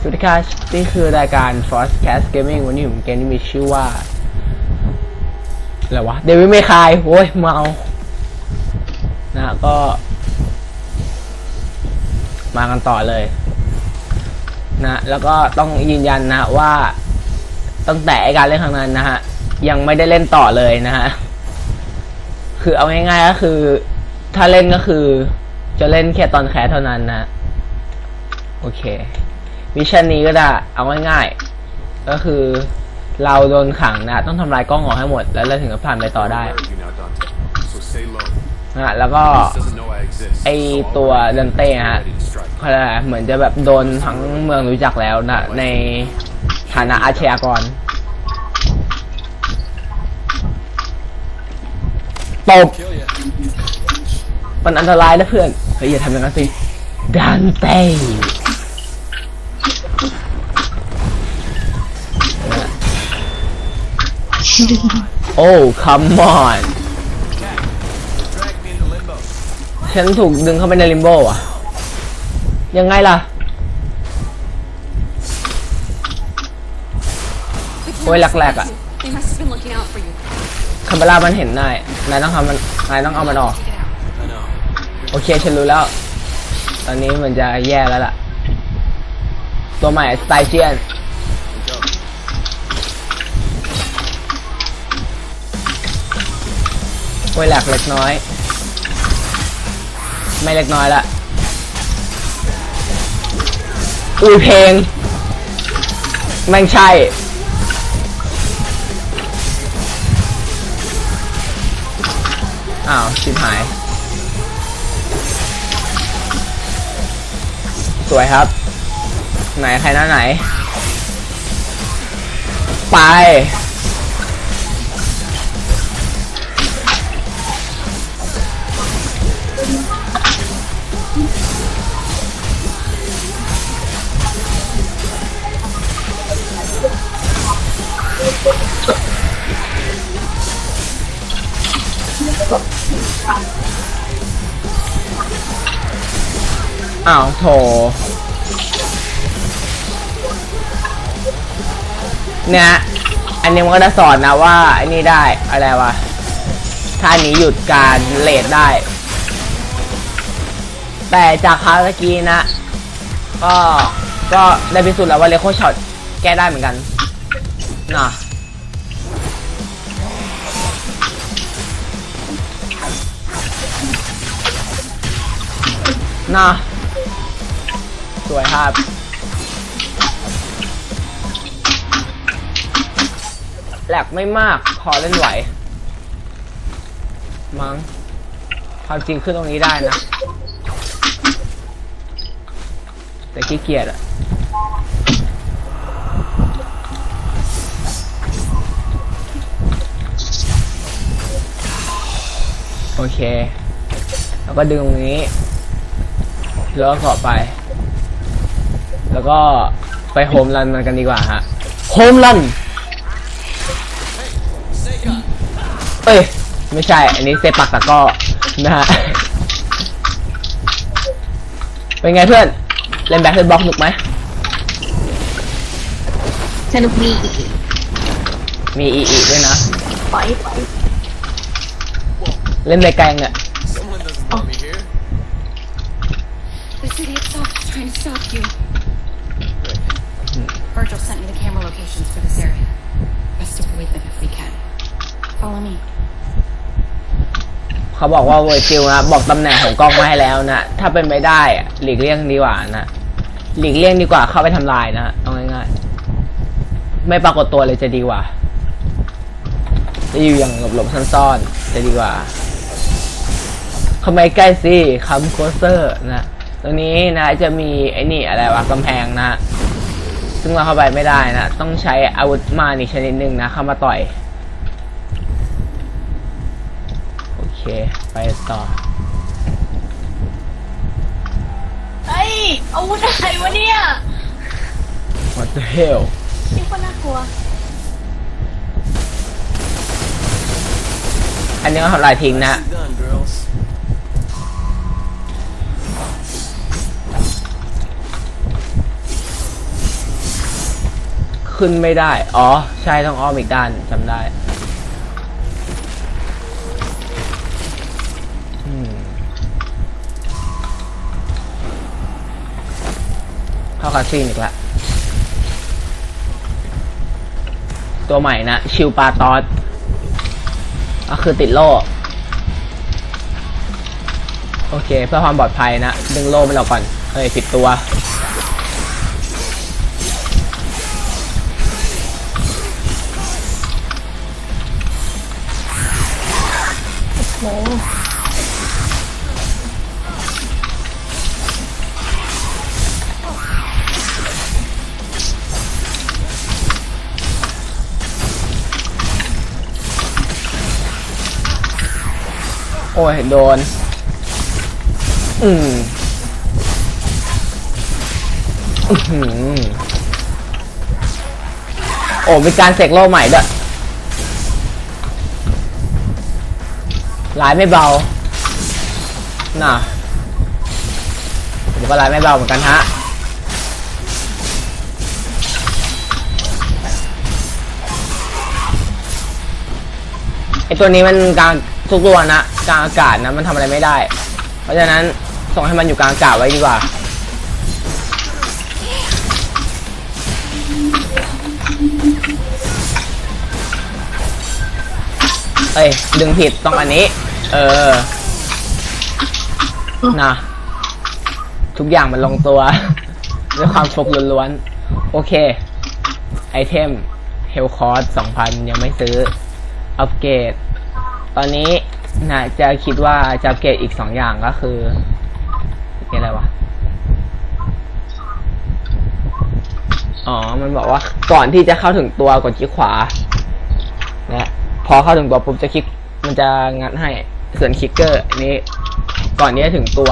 สวัสดีครับนี่คือรายการ Force Cast Gaming วันนี้ผมเกมที่มีชื่อว่าอะไรวะ เดวิดเมคายโอ้ยเมานะก็ มากันต่อเลย นะ แล้วก็ต้องยืนยันนะว่า ตั้งแต่การเล่นครั้งนั้นนะฮะ ยังไม่ได้เล่นต่อเลยนะฮะ คือเอาง่ายๆก็คือ ถ้าเล่นก็คือ จะเล่นแค่ตอนแคสเท่านั้นนะ โอเค มิชชั่นนี้ก็ได้ เอาง่ายๆ ก็คือเราโดนขังนะ ต้องทำลายกล้องออกให้หมด แล้วเราถึงจะผ่านไปต่อได้นะฮะแล้วก็ไอตัว I'll ดันเต้ฮะเขาเหมือนจะแบบโดนทั้งเมืองรู้จักแล้วนะในฐานะอาชญากรตบมันอันตรายนะเพื่อนเฮ้ยอย่าทำอย่างนั้นสิดันเต้ โอ้ come on ฉันถูกดึงเข้าไปในลิมโบอะ ยังไงล่ะ The Ôi, lạc cameras lạc got ạ. you. They must have been looking out for you. คาเมล่ามันเห็นนายนายต้องทำมัน นายต้องเอามันออก โอเค ฉันรู้แล้ว ตอนนี้มันจะแย่แล้วล่ะ ตัวใหม่สไตเชียน โอ้ยแหลกเล็กน้อย ไม่เล็กน้อยละอุ้ยเพลงแม่งใช่ อ้าวชิบหาย สวยครับ ไหน ใครหน้าไหน ไป อ้าวโถเนี่ย อันนี้มันก็จะสอนนะว่าไอ้นี่ได้อะไรวะถ้านี้หยุดการเลดได้ แต่จากคราวเมื่อกี้นะ ก็ก็ได้พิสูจน์แล้วว่าเลโคช็อตแก้ได้เหมือนกันน่ะ น่ะสวยครับ แหลกไม่มากพอเล่นไหว มั้งความจริงขึ้นตรงนี้ได้นะ แต่ขี้เกียจอะโอเค แล้วก็ดึงตรงนี้ แล้วก็เกาะไป แล้วก็ไปโฮมรันมันกันดีกว่าฮะโฮมรันเอ้ยไม่ใช่ อันนี้เซปักตะกร้อนะฮะ เป็นไงเพื่อน เล่นแบ็คเล่นบล็อกหนุกไหม สนุกดีมีอีอีด้วยนะ ปล่อยปล่อยเล่นไดแกงอะ Someone is trying to stop you. Virgil sent me the camera locations for this area. Best avoid them if we can. Follow me. เขาบอกว่าเวอร์จิลนะบอกตำแหน่งของกล้องมาให้แล้วนะ ถ้าเป็นไปได้อะหลีกเลี่ยงดีกว่านะ หลีกเลี่ยงดีกว่าเข้าไปทำลายนะเอาง่ายๆ ไม่ปรากฏตัวเลยจะดีกว่า จะอยู่อย่างหลบๆซ่อนๆจะดีกว่าเข้ามใกล้สิคัมโคเซอร์นะ ตรงนี้นะจะมีไอ้นี่อะไรวะกำแพงนะ ซึ่งเราเข้าไปไม่ได้นะ ต้องใช้อาวุธมาอีกชนิดหนึ่งนะ เข้ามาต่อย โอเค ไปต่อเฮ้ยอาวุธอะไรวะเนี่ย What the hell นี่คนน่ากลัว อันนี้ก็ทำลายทิ้งนะ Done, girls. ขึ้นไม่ได้ อ๋อ ใช่ต้องอ้อมอีกด้านจำได้เข้าคาซีนอีกแล้วตัวใหม่นะ ชิวปาตอสก็คือติดโล่ โอเค เพื่อความปลอดภัยนะ ดึงโล่มันออกก่อน เฮ้ยผิดตัว อ้ยโดน อืมอื้อหือโอ้มีการเสกโล่ใหม่ด้วยลายไม่เบา น่ะผมก็ลายไม่เบาเหมือนกันฮะ ไอตัวนี้มันกลาง ทุกตัวนะกลางอากาศนะมันทำอะไรไม่ได้ เพราะฉะนั้นส่งให้มันอยู่กลางอากาศไว้ดีกว่าเอ้ยดึงผิดต้องอันนี้ เออนะทุกอย่างมันลงตัวด้วยความฟุกล้วนๆโอเค ไอเทมเฮลคอร์ส2,000ยังไม่ซื้อ อัปเกรด ตอนนี้นะจะคิดว่าจะเกรดอีกสองอย่างก็คืออัปเกรดอะไรวะ อ๋อ มันบอกว่าก่อนที่จะเข้าถึงตัวกดคลิกขวา นะพอเข้าถึงตัวปุ๊บจะคลิกมันจะงัดให้ส่วนคลิกเกอร์อันนี้ ก่อนที่จะถึงตัว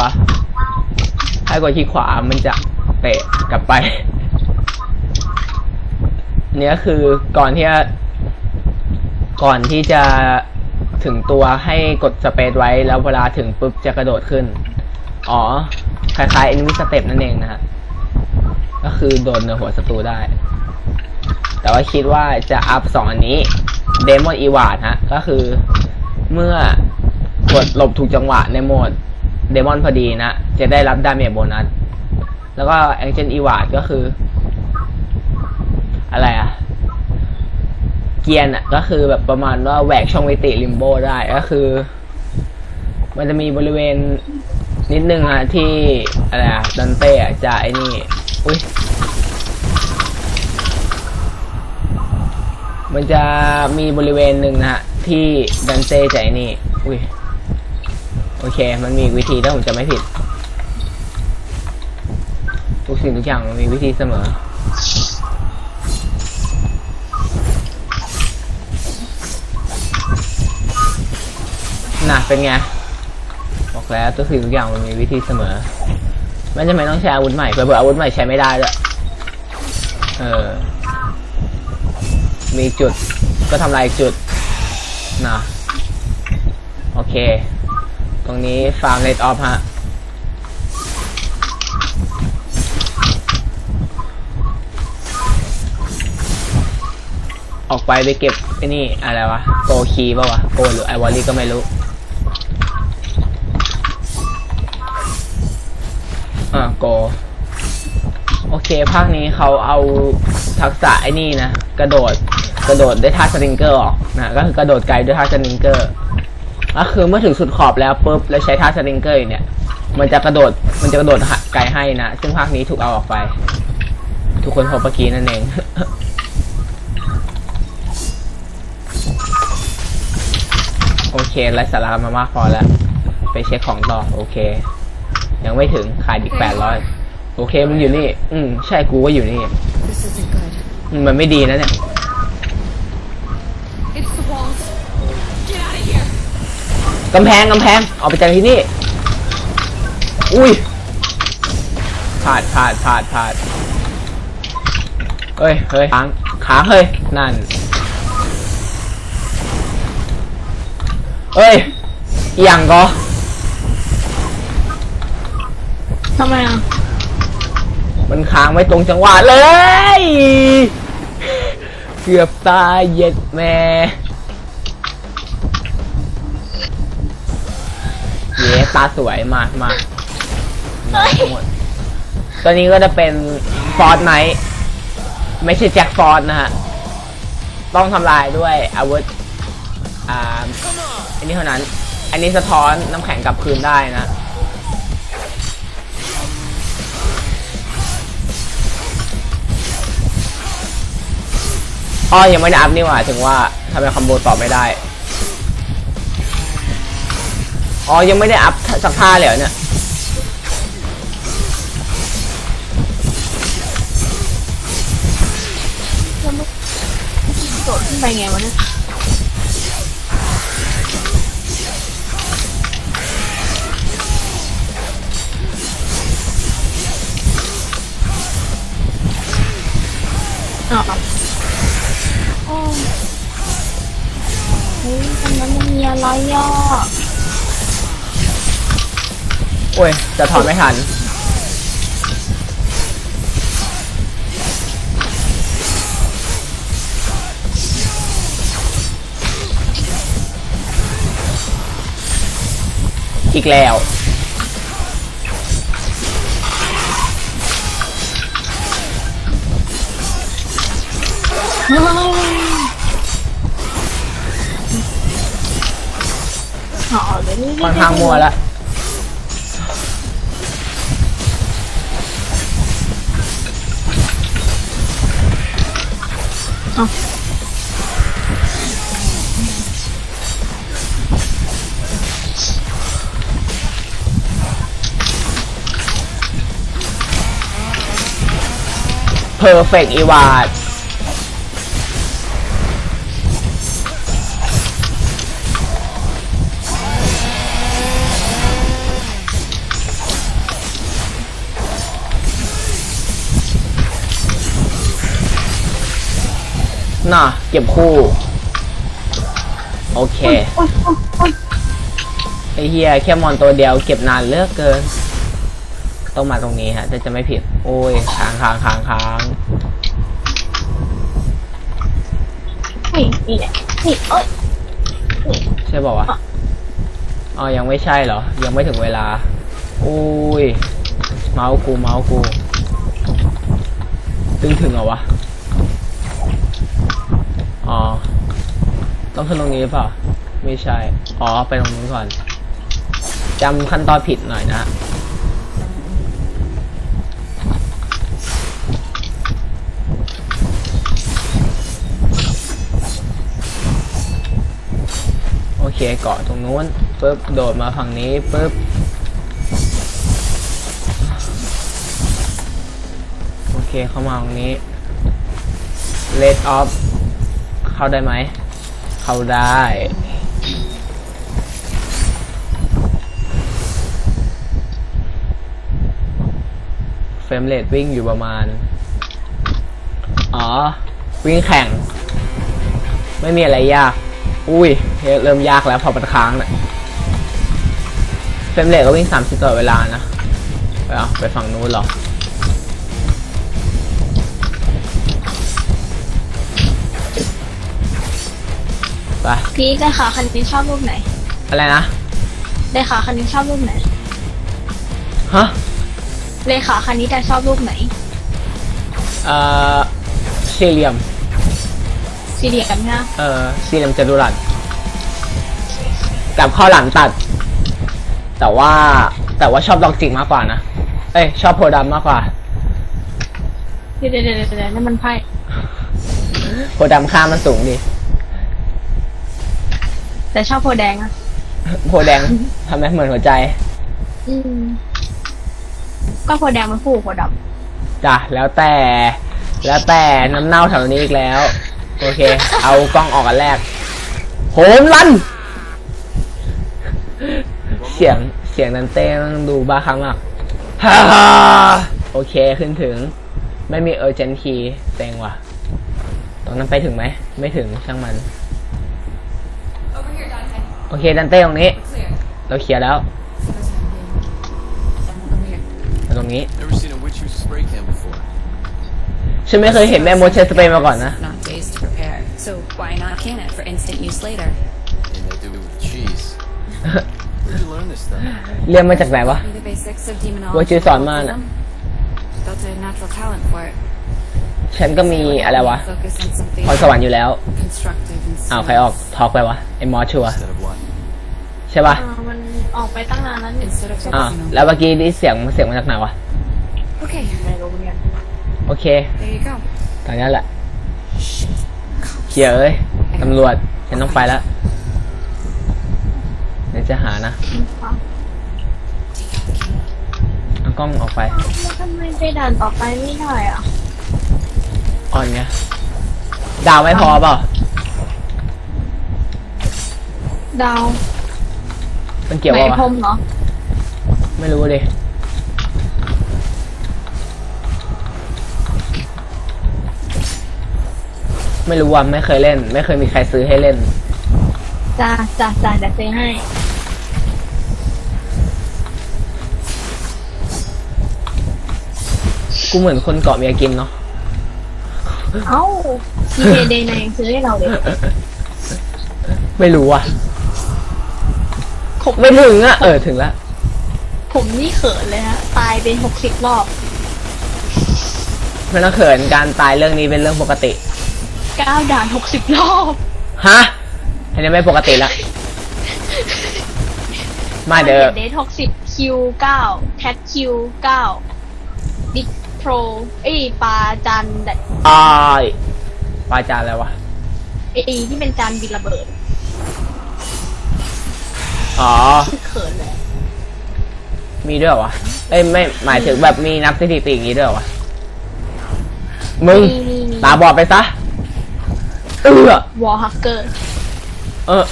ให้กดคลิกขวามันจะเตะกลับไปเนี่ยคือก่อนที่จะก่อนที่จะ ถึงตัวให้กดสเปซไว้แล้วเวลาถึงปุ๊บจะกระโดดขึ้น อ๋อ คล้ายๆ enemy step นั่นเองนะฮะ ก็คือโดนเนหัวศัตรูได้ แต่ว่าคิดว่าจะอัพสองอันนี้ Demon e w a r d ฮะ ก็คือเมื่อกดหลบถูกจังหวะในโหมด Demon พอดีนะ จะได้รับดาเมจโบนัส แล้วก็ Ancient e w a r d ก็คือ อะไรอะ เกียร์น่ะ ก็คือแบบประมาณว่าแหวกช่องมิติลิมโบได้ก็คือ มันจะมีบริเวณนิดนึงอะที่อะไรอะดันเต้อะจะไอ้นี่ อุ้ยมันจะมีบริเวณหนึ่งนะฮะที่ดันเต้จะไอ้นี่ อุ้ยโอเค มันมีวิธีถ้าผมจะไม่ผิดทุกสิ่งทุกอย่างมันมีวิธีเสมอ น่ะเป็นไง บอกแล้วทุกสิ่งทุกอย่างมันมีวิธีเสมอ ไม่จำเป็นต้องใช้อาวุธใหม่เผื่ออาวุธใหม่ใช้ไม่ได้ด้วยเออ มีจุดก็ทำลายจุดนะโอเค ตรงนี้ฟาร์มเลดออฟฮะออกไปไปเก็บไอ้นี่อะไรวะ โกคีป่าวะ โกหรือไอวอลลี่ก็ไม่รู้ อ่าโกโอเค ภาคนี้เขาเอาทักษะไอ้นี่นะ กระโดด กระโดดด้วยท่าสลิงเกอร์ออกนะ ก็คือกระโดดไกลด้วยท่าสลิงเกอร์ก็คือเมื่อถึงสุดขอบแล้วปุ๊บ แล้วใช้ท่าสลิงเกอร์เนี่ย มันจะกระโดด มันจะกระโดดไกลให้นะ ซึ่งภาคนี้ถูกเอาออกไป ทุกคนพบเมื่อกี้นั่นเอง โอเคไร้สาระมามากพอแล้ว ไปเช็คของต่อ โอเค ยังไม่ถึงขายอีกแปดร้อยโอเคมันอยู่นี่ อืมใช่กูว่าอยู่นี่ This isn't good. อืมมันไม่ดีนะเนี่ย It's the walls. Get out of here. กำแพงกำแพงออกไปจากที่นี่ อุ้ยพลาดพลาดพลาดพลาดเฮ้ยเฮ้ยค้างค้างเฮ้ย นั่น เฮ้ยอหย่างก็ ทำไมอะมันค้างไว้ตรงจังหวะเลย เกือบตายเย็ดแม่เย้ตาสวยมากมากเฮ้ยหมดตัวนี้ก็จะเป็นฟอร์ดไนท์ไม่ใช่แจ็คฟอร์ดนะฮะ ต้องทำลายด้วยอาวุธ อ่า อันนี้เท่านั้น อันนี้สะท้อนน้ำแข็งกลับคืนได้นะ อ้อยังไม่ได้อัพนี่หว่าถึงว่าทำไมคอมโบตอบไม่ได้อ๋อยังไม่ได้อัพสักท่าเลยเหรอเนี่ยโดดขึ้นไปไงวะเนี่ยอ๋อ ฮ้ยตรงนั้นมันมีอะไรอะโอ้ย จะถอนไม่ทัน อีกแล้ว อ๋อเดี๋ยวนี้ค่อนข้างมัวแล้ว Perfect e v a d น่ะ เก็บคู่ โอเคโอ๊ยโอ๊ยโอ๊ยไอเฮียแค่มอนตัวเดียวเก็บนานเหลือกเกิน ต้องมาตรงนี้ฮะถ้าจะไม่ผิด โอ้ยค้างค้างค้างค้างนี่นี่แหละนี่เอ้ยใช่บอกว่าวะอ๋อยังไม่ใช่เหรอ ยังไม่ถึงเวลา อุ้ย เมาส์กู เมาส์กูถึงถึงเหรอวะ อ๋อ ต้องขึ้นตรงนี้เปล่า ไม่ใช่ อ๋อ ไปตรงนู้นก่อน จำขั้นตอนผิดหน่อยนะโอเคเกาะตรงนู้นปุ๊บโดดมาฝั่งนี้ปุ๊บโอเคเข้ามาตรงนี้ let off เข้าได้ไหม เข้าได้ เฟรมเรทวิ่งอยู่ประมาณ อ๋อ วิ่งแข่ง ไม่มีอะไรยาก อุ้ย เริ่มยากแล้วพอมันค้างเนะี่ยเฟรมเรทก็วิ่ง 30ตลอเวลานะ ไปเอาไปฝั่งนู้นหรอ ไปพี่เลขาคันนี้ชอบรูปไหน อะไรนะเลขาคันนี้ชอบรูปไหน ฮะเลขาคันนี้แต่ชอบรูปไหน เอ่อสี่เหลี่ยม สี่เหลี่ยมนะเอ่อสี่เหลี่ยมจัตุรัสกับข้าวหลามตัด แต่ว่าแต่ว่าชอบดอกจิกมากกว่านะ เอ้ยชอบโพธิ์ดำมากกว่า เดี๋ยวเดี๋ยวเดี๋ยวเดี๋ยวนั่นมันไพ่โพธิ์ดำค่ามันสูงดี แต่ชอบโพธิ์แดงอะโพธิ์แดงทำไมเหมือนหัวใจ อืม ก็โพธิ์แดงมันคู่กับโพธิ์ดจ้ะแล้วแต่ แล้วแต่น้ำเน่าแถวนี้อีกแล้ว โอเค เอากล้องออกกันแรกโหมลัน เสียงเสียงนันเต้ต้องดูบ้าครั้งมากฮ่าฮ่าโอเคขึ้นถึง ไม่มีเออร์เจนทีเต็งว่ะ ตรงนั้นไปถึงไหม ไม่ถึงช่างมัน Over here, Dante. โอเคดันเต้ตรงนี้ Clear. เราเคลียร์แล้ว Over here. มาตรงนี้ Never seen a witch use a spray can before. ฉันไม่เคยเห็นแม่มดใช้สเปรย์มาก่อนนะ Not days to prepare. So why not can it for instant use later? And they do it with cheese. Where'd you learn this stuff? เรียนมาจากไหนวะ Be the basics of demonology. ว่าชื่อสอนมาน่ะ ฉันก็มีอะไรวะ Focus on something พรสวรรค์อยู่แล้ว constructive and อ้าวใครออกทอกไปวะไอ้มอสชัวร์ Instead of what? ใช่ปะอ่ามันออกไปตั้งนานแล้วนี่ instead of อ่าว focusing on แล้วเมื่อกี้นี่เสียงเสียงมาจากไหนวะ Okay, ไม่รู้เหมือนกันโอเค there you go. ทางนั้นแหละเคลียร์เอ้ยตำรวจฉันต้องไปแล้วเดี๋ยวจะหานะเอากล้องออกไปแล้วทำไมไปด่านต่อไปไม่ได้อะ อ่อนไงดาวไม่พอเปล่าดาวมันเกี่ยวไหนป่าวะพรมเหรอไม่รู้ดิไม่รู้ว่าไม่เคยเล่น ไม่เคยมีใครซื้อให้เล่น จ้าจ้าจ้าเดี๋ยวซื้อให้ กูเหมือนคนเกาะเมียกินเนาะ เอ้าทีเเดย์นายยังซื้อให้เราเลยไม่รู้อะ ผมไม่ถึงอะ เออถึงแล้วผมนี่เขินเลยฮะตายเป็นหกสิบรอบไม่ต้องเขินการตายเรื่องนี้เป็นเรื่องปกติ เก้าด่านหกสิบรอบ ฮะ อันนี้ไม่ปกติละ มาเดี๋ยว เดทหกสิบคิวเก้าแคทคิวเก้าดิกโป รเอ้ยปลาจันแดอายปลาจานอะไรวะไอ้ที่เป็นจานบินระเบิดอ๋อเขินเลยมีด้วยเหรอวะเอ้ยไม่หมายถึงแบบมีนับสถิติอย่างนี้ด้วยเหรอวะมึงมีมีมีตาบอดไปซะเออวอลฮักเกอร์ เออ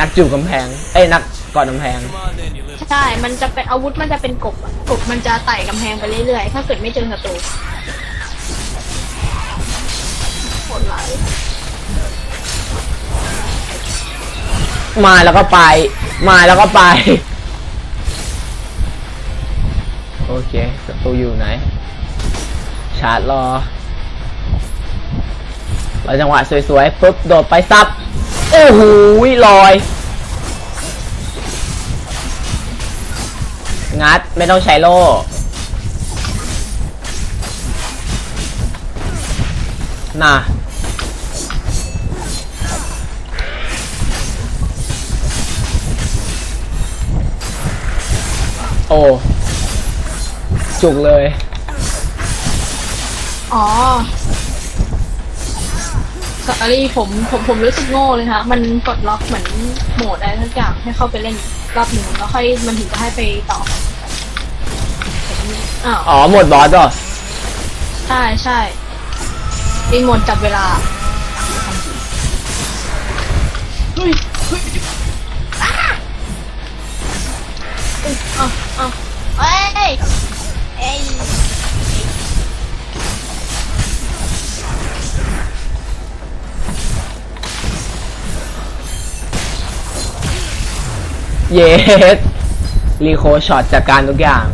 นักจูบกำแพง เอ้ยนักกอดกำแพง Come on then, you little ใช่ มันจะเป็นอาวุธมันจะเป็นกบอะกบมันจะไต่กำแพงไปเรื่อยๆ ถ้าเกิดไม่เจอศัตรูโหดร้ายมาแล้วก็ไป มาแล้วก็ไป โอเคศัตรูอยู่ไหน ชาร์จรอเราจังหวะสวยๆปุ๊บโดดไปซับ โอ้โหลอย งัดไม่ต้องใช้โล่น่ะโอ้ จุกเลย อ๋อสอรี่ผมผมผมรู้สึกโง่เลยค่ะ มันกดล็อกเหมือนโหมดอะไรทุกอย่างให้เข้าไปเล่น รอบหนึ่งแล้วค่อยมันถึงจะให้ไปต่อผมอ้าวอ๋อหมดบอสเหรอใช่ใช่เป็นโหมดจับเวลาเฮ้ยเฮ้ย เยสรีโคช็อตจากการทุกอย่าง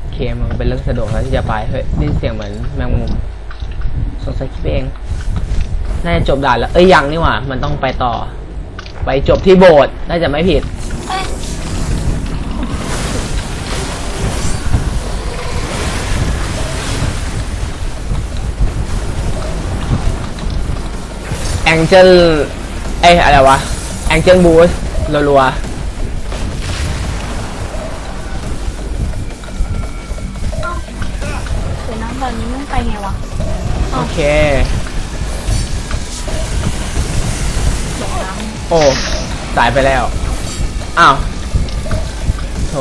โอเค มันเป็นเรื่องสะดวกแล้วที่จะไป เฮ้ยได้ยินเสียงเหมือนแมงมุมสงสัยคิดเอง น่าจะจบด่านแล้ว เอ้ยยังนี่หว่า มันต้องไปต่อ ไปจบที่โบสถ์น่าจะไม่ผิด เจิลเอ้ยอะไรวะแองเจิลบูสรัวเดี๋ยวนะตอนนี้มันไปไงวะๆโอเค หลงน้โอ้สายไปแล้ว อ้าวโถ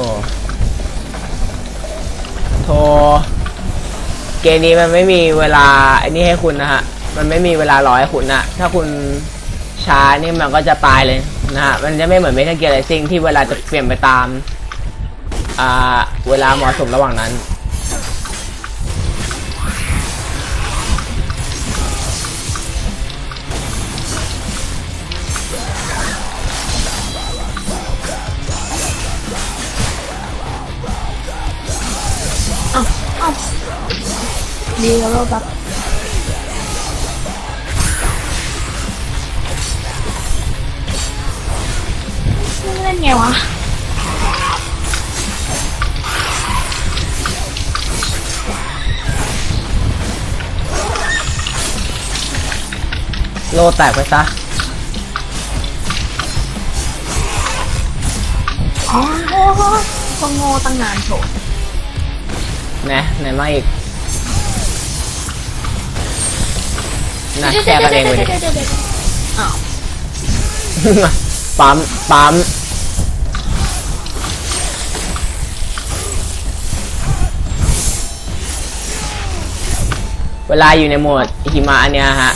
โถเกมนี้มันไม่มีเวลาไอ้นี่ให้คุณนะฮะ มันไม่มีเวลารอให้คุณนะถ้าคุณช้านี่มันก็จะตายเลยนะฮะ มันจะไม่เหมือนเมทัลเกียร์ไรซิ่งที่เวลาจะเปลี่ยนไปตาม อ่า เวลาเหมาะสมระหว่างนั้นอ้าวอ้าวดีแล้วก็แบบ ไงวะโลแตกไปซะอ๋อก็โง่ตั้งนานโถนะไหนมาอีกน่าแชร์กันเองไปดิ อ้าว ปั๊ม ปั๊ม วลาอยู่ในโหมดหิมะอันเนี้ยฮะ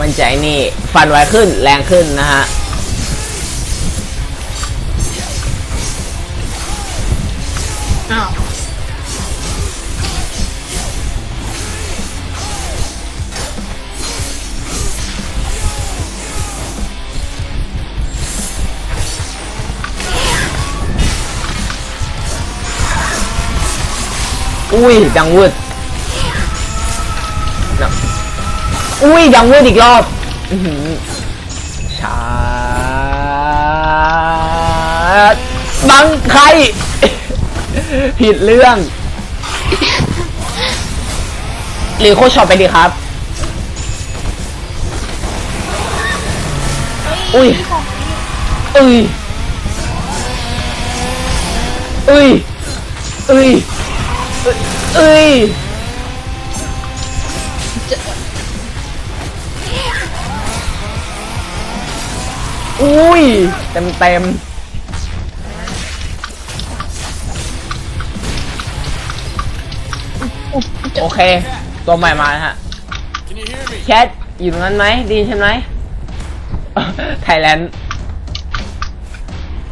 มันจะไอ้นี่ฟันไวขึ้นแรงขึ้นนะฮะอ้าวอุ้ยดังวืด อุ้ยดังวืดอีกรอบชาร์จบังใคร ผิดเรื่อง หรือโคชช็อปไปดีครับ อุ้ยอุ้ยอุ้ยอุ้ยเอ้ย อุ้ย เต็มเต็มโอเค ตัวใหม่มาแล้วฮะ Can you hear me? แคทอยู่ตรงนั้นไหมไดีใช่ไหมไทยแลนด์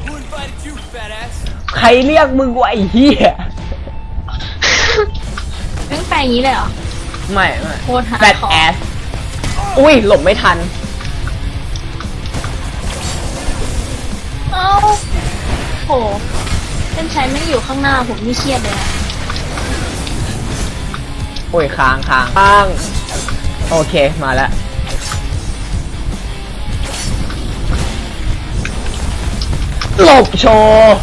Who invited you, fat ass? ใครเรียกมึงว่าไอ้เหี้ยแม่งแปลงอย่างนี้เลยเหรอ ไม่ไม่โคตรหาแฟตของแอสอุ้ย หลบไม่ทัน โหเส้นชัยไม่งอยู่ข้างหน้าผมนี่เครียดเลยอะอุ้ยค้างค้างค้าง โอเคมาแล้ว หลบโชว์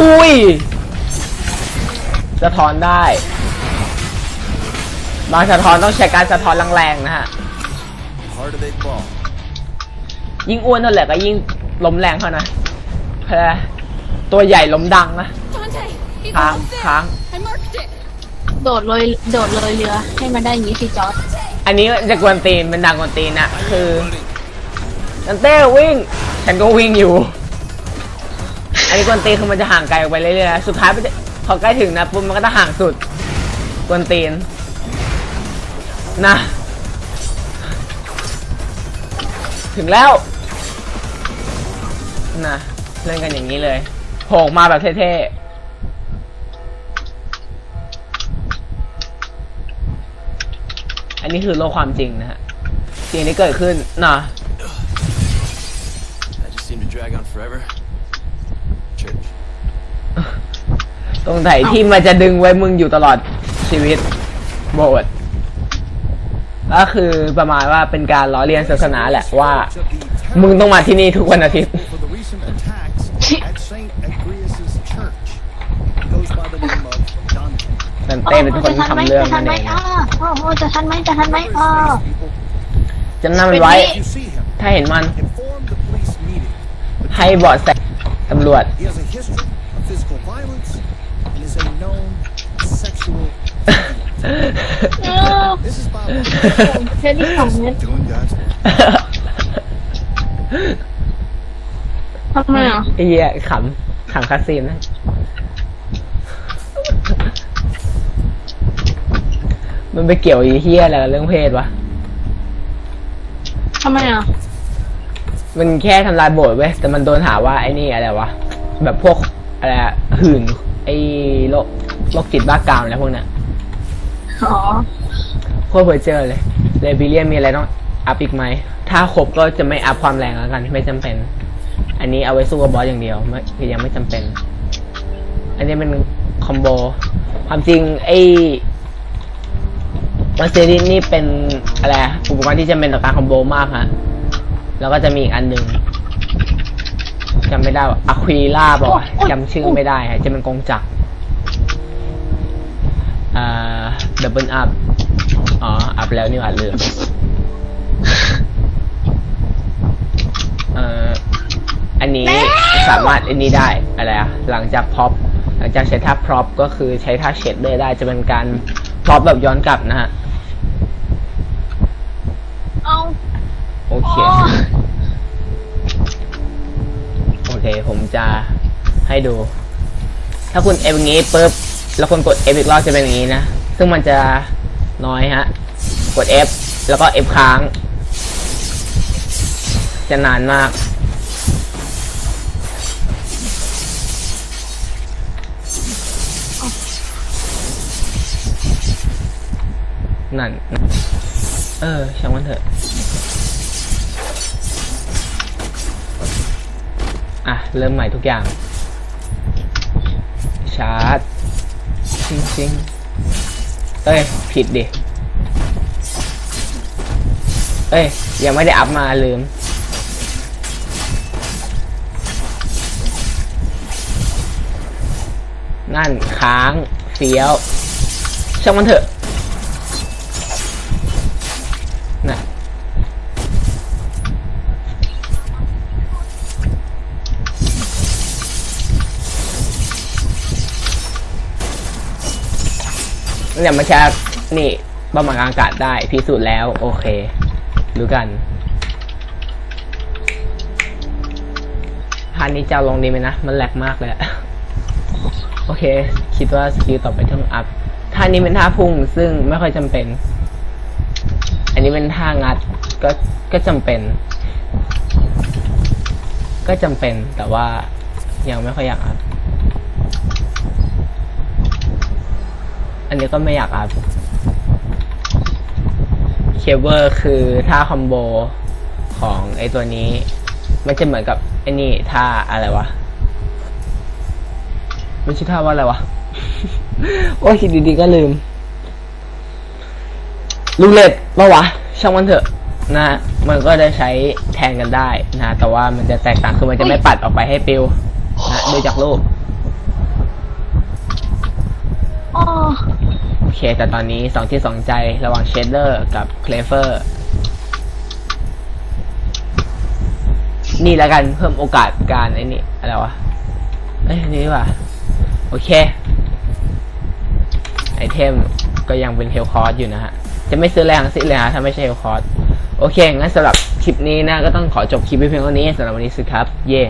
อุ้ยสะท้อนได้บางสะท้อนต้องใช้การสะท้อนแรงๆนะฮะ Harder they fall. ยิ่งอ้วนเท่าไหร่ก็ยิ่งล้มแรงเท่านั้นเพราะตัวใหญ่ล้มดังนะ Dante, he's ค้าง almost there. ค้าง I marked it. โดดเลยโดดเลยเรือให้มันได้อย่างนี้สิจอร์ดอันนี้จะกวนตีนเป็นดังกวนตีนนะคือนันเต้วิ่ง ฉันก็วิ่งอยู่ อันนี้กวนตีนคือมันจะห่างไกลออกไปเรื่อยๆสุดท้ายมันจะพอใกล้ถึงนะปุ๊บมันก็จะห่างสุดกวนตีนนะ ถึงแล้ว นะเล่นกันอย่างนี้เลยโผล่ออกมาแบบเท่ๆ อันนี้คือโลกความจริงนะฮะสิ่งที่เกิดขึ้นนะ That just seemed to drag on forever. Church. ตรงไหนที่มันจะดึงไว้มึงอยู่ตลอดชีวิตโบสถ์ก็คือประมาณว่าเป็นการล้อเลียนศาสนาแหละว่า มึงต้องมาที่นี่ทุกวันอาทิตย์ นันเต้เป็นคนทำเรื่องจะทันั่นนไหมเองอ้าโอ้โหจะทันไหมจะทันไหมอ้า People, จำนำมันไว้ if you see him, ถ้าเห็นมัน inform the police meeting. ให้เบาะแสตำรวจ He has a history of physical violence and is a known sexual. เออ This is Bob ผมเทนนี่สองเม็ด doing God's work. ทำไมอะไอ้เหี้ยขำขำคาซีนนะ มันไปเกี่ยวไอ้เหี้ยอะไรกับเรื่องเพศวะ ทำไมอะ มันแค่ทำลายโบสถ์เว้ยแต่มันโดนหาว่าไอ้นี่อะไรวะ แบบพวกอะไรอะหื่นไอ้โรคโรคจิตบ้ากามอะไรพวกเนี้ยอ๋อโคตรเพอร์เจอร์เลยเลบิเลียนมีอะไรต้องอัพอีกไหม ถ้าครบก็จะไม่อัพความแรงแล้วกันไม่จำเป็น อันนี้เอาไว้สู้กับบอสอย่างเดียวไม่คือยังไม่จำเป็น อันนี้เป็นคอมอมโบ ความจริงไอ้ มันเซริสนี่เป็นอะไรอะอุปกรณ์ที่จะเป็นต่อการคอมโบมากฮะ แล้วก็จะมีอีกอันหนึ่งจำไม่ได้ว่าอะควีล่าบอกว่าจำชื่อไม่ได้ฮะ จะเป็นกงจักรอ่าดับเบิลอัพ อ๋อ อัพแล้วนี่หว่าลืมเอ่ออันนี้สามารถอันนี้ได้อะไรอะหลังจากพร็อพหลังจากใช้ท่าพร็อพก็คือใช้ท่าเชดเดอร์ได้จะเป็นการพร็อพแบบย้อนกลับนะฮะ เอา โอเคอ๋อโอเค ผมจะให้ดู ถ้าคุณเอฟอย่างนี้ปุ๊บ แล้วคุณกด F อีกรอบจะเป็นอย่างนี้นะ ซึ่งมันจะน้อยฮะ กด F แล้วก็ F ค้าง จะนานมาก นั่น เออช่างมันเถอะ เริ่มใหม่ทุกอย่าง ชาร์จชิงชิงเอ้ย ผิดดิ เอ้ย ยังไม่ได้อัพมาลืม นั่นค้างเฟี้ยวช่างมันเถอะน่ะ เนี่ยมันแค่นี่บำบัดอากาศได้พิสูจน์แล้ว โอเครู้กันพานนี้จะเอาลงดีไหมนะ มันแหลกมากเลยโอเค คิดว่าสกิลต่อไปต้องอัพท่านี้เป็นท่าพุ่งซึ่งไม่ค่อยจำเป็น อันนี้เป็นท่างัดก็ก็จำเป็น ก็จำเป็นแต่ว่ายังไม่ค่อยอยากอัพ อันนี้ก็ไม่อยากอัพเคเบิลคือท่าคอมโบของไอตัวนี้ มันจะเหมือนกับไอนี่ท่าอะไรวะไม่ใช่ท่าว่าอะไรวะ โอ้ยคิดดีๆก็ลืม ลูเล็ดปะวะ ช่างมันเถอะนะ มันก็จะใช้แทนกันได้นะ แต่ว่ามันจะแตกต่างคือมันจะไม่ปัดออกไปให้ปิวนะดูจากรูปอ๋อ เค แต่ตอนนี้สองที่สองใจระหว่างเชดเดอร์กับเคลเฟอร์นี่แล้วกันเพิ่มโอกาสการไอ้นี่อะไรวะเอ้ยนี่ว่าโอเค ไอเทมก็ยังเป็นเฮลคอร์สอยู่นะฮะ จะไม่ซื้อแรงสิเลยฮะถ้าไม่ใช่เฮลคอร์สโอเค งั้นสำหรับคลิปนี้นะ ก็ต้องขอจบคลิปไปเพียงเท่านี้สำหรับวันนี้สิครับ เย่